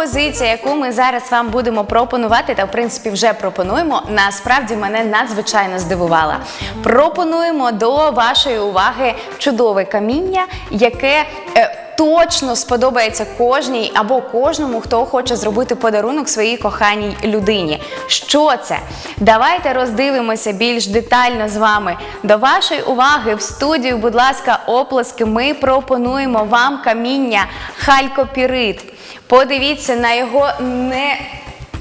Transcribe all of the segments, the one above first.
Пропозиція, яку ми зараз вам будемо пропонувати, та в принципі вже пропонуємо, насправді мене надзвичайно здивувала. Пропонуємо до вашої уваги чудове каміння, яке. е, Точно сподобається кожній або кожному, хто хоче зробити подарунок своїй коханій людині. Що це? Давайте роздивимося більш детально з вами. До вашої уваги в студію, будь ласка, оплески. Ми пропонуємо вам каміння халькопірит. Подивіться на його не.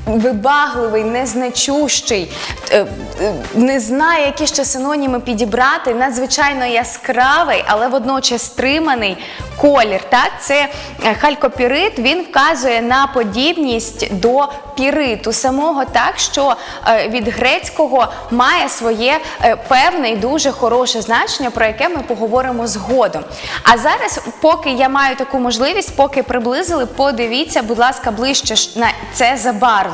Вибагливий, незначущий, е, е, не знаю, які ще синоніми підібрати. Надзвичайно яскравий, але водночас стриманий колір. Так, це е, халькопірит. Він вказує на подібність до піриту самого, так що від грецького має своє певне і дуже хороше значення, про яке ми поговоримо згодом. А зараз, поки я маю таку можливість, поки приблизили, подивіться, будь ласка, ближче на це забарвлення.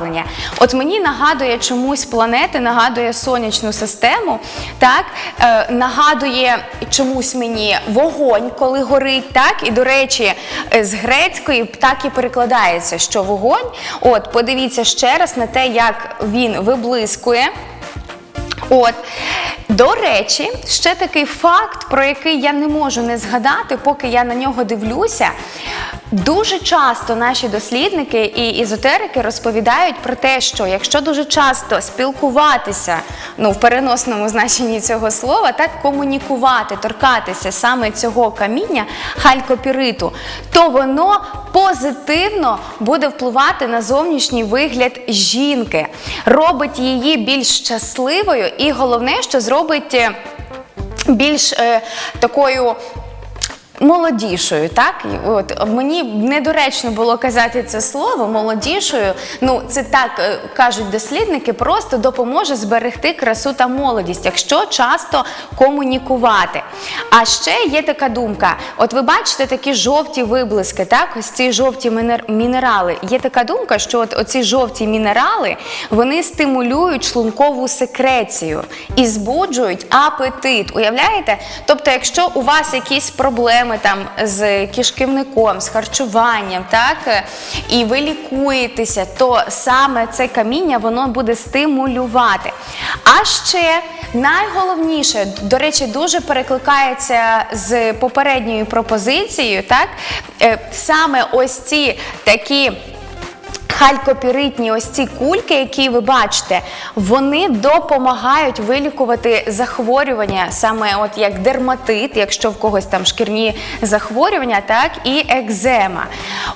От мені нагадує чомусь планети, нагадує сонячну систему, так е, нагадує чомусь мені вогонь, коли горить, так і до речі, е, з грецької так і перекладається, що вогонь. От, подивіться ще раз на те, як він виблискує. От, до речі, ще такий факт, про який я не можу не згадати, поки я на нього дивлюся. Дуже часто наші дослідники і езотерики розповідають про те, що якщо дуже часто спілкуватися, ну в переносному значенні цього слова, так комунікувати, торкатися саме цього каміння халькопіриту, то воно позитивно буде впливати на зовнішній вигляд жінки, робить її більш щасливою, і головне, що зробить е, більш е, такою. Молодішою, так от мені недоречно було казати це слово молодішою. Ну це так е, кажуть дослідники, просто допоможе зберегти красу та молодість, якщо часто комунікувати. А ще є така думка: от ви бачите такі жовті виблиски, так ось ці жовті мінерали. Є така думка, що от оці жовті мінерали вони стимулюють шлункову секрецію і збуджують апетит. Уявляєте? Тобто, якщо у вас якісь проблеми там з кишківником, з харчуванням, так і ви лікуєтеся, то саме це каміння воно буде стимулювати. А ще найголовніше, до речі, дуже перекликається з попередньою пропозицією, так е, саме ось ці такі. Халькопіритні ось ці кульки, які ви бачите, вони допомагають вилікувати захворювання, саме от як дерматит, якщо в когось там шкірні захворювання, так і екзема.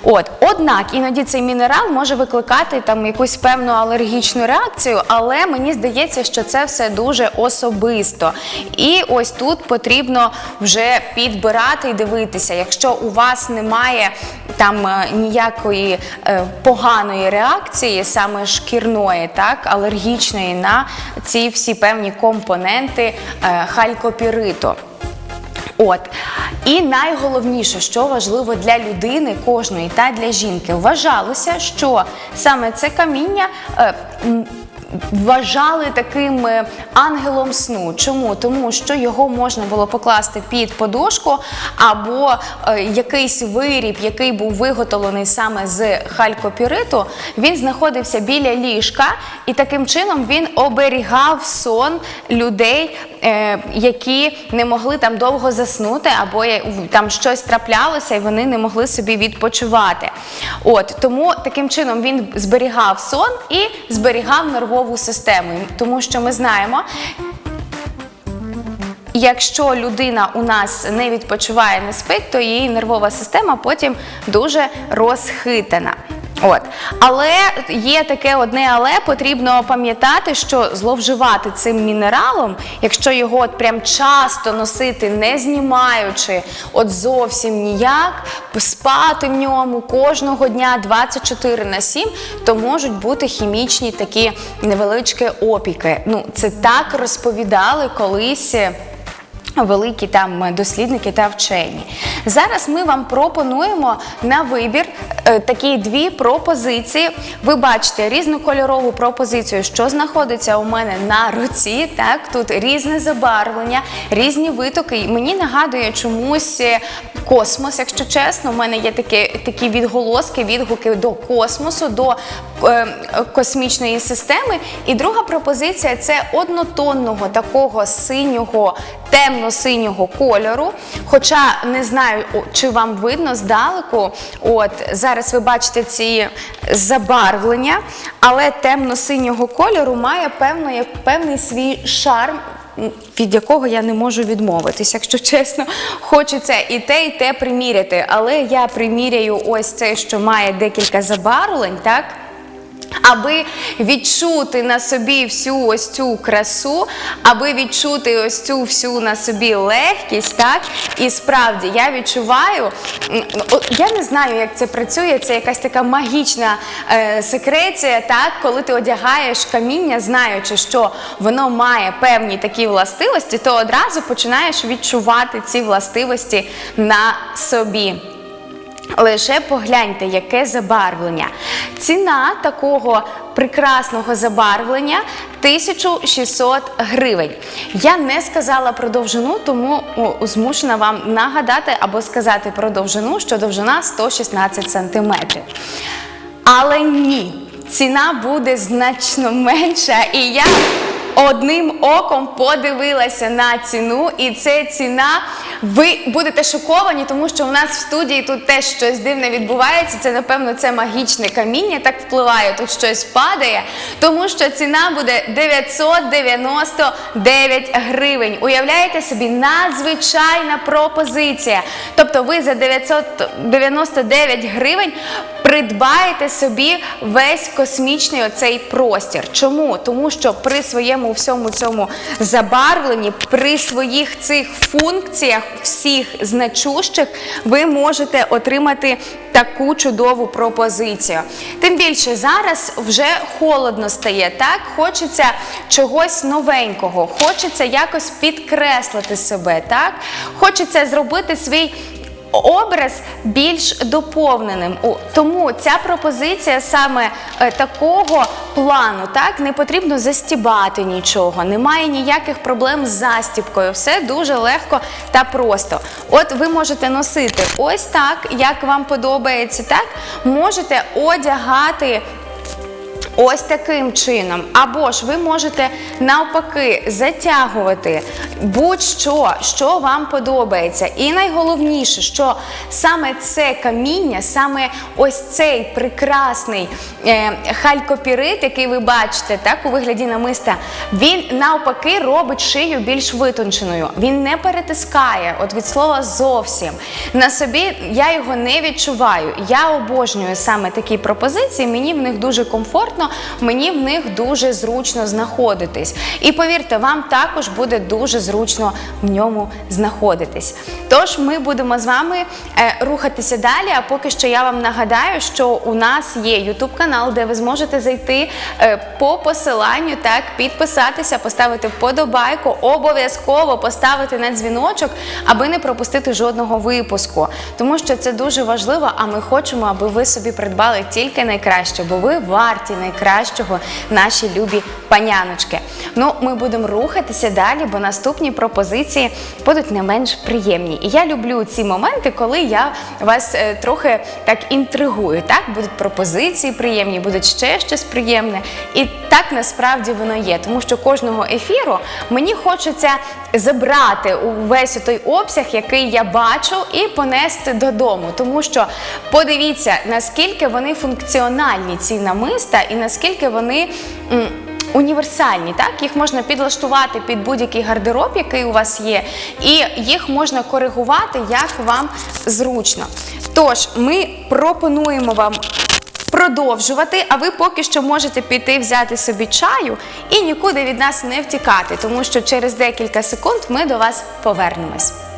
От, однак іноді цей мінерал може викликати там якусь певну алергічну реакцію, але мені здається, що це все дуже особисто. І ось тут потрібно вже підбирати і дивитися, якщо у вас немає там е, ніякої е, поганої реакції, саме шкірної, так, алергічної на ці всі певні компоненти е, халькопіриту. От і найголовніше, що важливо для людини кожної та для жінки, вважалося, що саме це каміння. Вважали таким е, ангелом сну. Чому? Тому що його можна було покласти під подушку, або е, якийсь виріб, який був виготовлений саме з халькопіриту, він знаходився біля ліжка, і таким чином він оберігав сон людей, які не могли там довго заснути, або там щось траплялося, і вони не могли собі відпочивати. От тому таким чином він зберігав сон і зберігав нервову систему, тому що ми знаємо. Якщо людина у нас не відпочиває, не спить, то її нервова система потім дуже розхитана. От. Але є таке одне але потрібно пам'ятати, що зловживати цим мінералом, якщо його от прям часто носити, не знімаючи от зовсім ніяк, спати в ньому кожного дня 24 на 7, то можуть бути хімічні такі невеличкі опіки. Ну, це так розповідали колись. великі там дослідники та вчені. Зараз ми вам пропонуємо на вибір е, такі дві пропозиції. Ви бачите різнокольорову пропозицію, що знаходиться у мене на руці. Так, тут різне забарвлення, різні витоки. Мені нагадує чомусь е, космос, якщо чесно. У мене є такі, такі відголоски, відгуки до космосу, до е, космічної системи. І друга пропозиція це однотонного такого синього, темно-синього кольору. Хоча не знаю, чи вам видно здалеку. От зараз ви бачите ці забарвлення, але темно-синього кольору має певно, як певний свій шарм. Від якого я не можу відмовитись, якщо чесно, хочеться і те, і те приміряти. Але я приміряю ось це, що має декілька забарвлень, так? Аби відчути на собі всю ось цю красу, аби відчути ось цю всю на собі легкість, так? І справді я відчуваю, я не знаю, як це працює, це якась така магічна е, секреція, так, коли ти одягаєш каміння, знаючи, що воно має певні такі властивості, то одразу починаєш відчувати ці властивості на собі. Лише погляньте, яке забарвлення. Ціна такого прекрасного забарвлення 1600 гривень. Я не сказала про довжину, тому змушена вам нагадати або сказати про довжину, що довжина 116 сантиметрів. Але ні, ціна буде значно менша, і я одним оком подивилася на ціну, і це ціна. Ви будете шоковані, тому що у нас в студії тут теж щось дивне відбувається. Це, напевно, це магічне каміння, так впливає, тут щось падає. Тому що ціна буде 999 гривень. Уявляєте собі, надзвичайна пропозиція. Тобто ви за 999 гривень придбаєте собі весь космічний оцей простір. Чому? Тому що при своєму всьому цьому забарвленні, при своїх цих функціях, всіх значущих, ви можете отримати таку чудову пропозицію. Тим більше зараз вже холодно стає, так? Хочеться чогось новенького, хочеться якось підкреслити себе, так? Хочеться зробити свій образ більш доповненим. Тому ця пропозиція саме е, такого плану, так не потрібно застібати нічого, немає ніяких проблем з застібкою. Все дуже легко та просто. От ви можете носити ось так, як вам подобається, так можете одягати. Ось таким чином. Або ж ви можете навпаки затягувати будь-що, що вам подобається. І найголовніше, що саме це каміння, саме ось цей прекрасний е, халькопірит, який ви бачите, так у вигляді намиста, він навпаки робить шию більш витонченою. Він не перетискає, от від слова зовсім. На собі я його не відчуваю. Я обожнюю саме такі пропозиції. Мені в них дуже комфортно, мені в них дуже зручно знаходитись. І повірте, вам також буде дуже зручно в ньому знаходитись. Тож ми будемо з вами е, рухатися далі. А поки що я вам нагадаю, що у нас є YouTube канал, де ви зможете зайти е, по посиланню, так підписатися, поставити вподобайку, обов'язково поставити на дзвіночок, аби не пропустити жодного випуску. Тому що це дуже важливо. А ми хочемо, аби ви собі придбали тільки найкраще, бо ви варті найкращого, наші любі паняночки. Ну, ми будемо рухатися далі, бо наступні пропозиції будуть не менш приємні. І я люблю ці моменти, коли я вас е, трохи так інтригую. Так будуть пропозиції приємні, будуть ще щось приємне. І так насправді воно є, тому що кожного ефіру мені хочеться забрати увесь той обсяг, який я бачу, і понести додому. Тому що подивіться, наскільки вони функціональні, ці намиста, і наскільки вони. Універсальні, так їх можна підлаштувати під будь-який гардероб, який у вас є, і їх можна коригувати, як вам зручно. Тож, ми пропонуємо вам продовжувати, а ви поки що можете піти взяти собі чаю і нікуди від нас не втікати, тому що через декілька секунд ми до вас повернемось.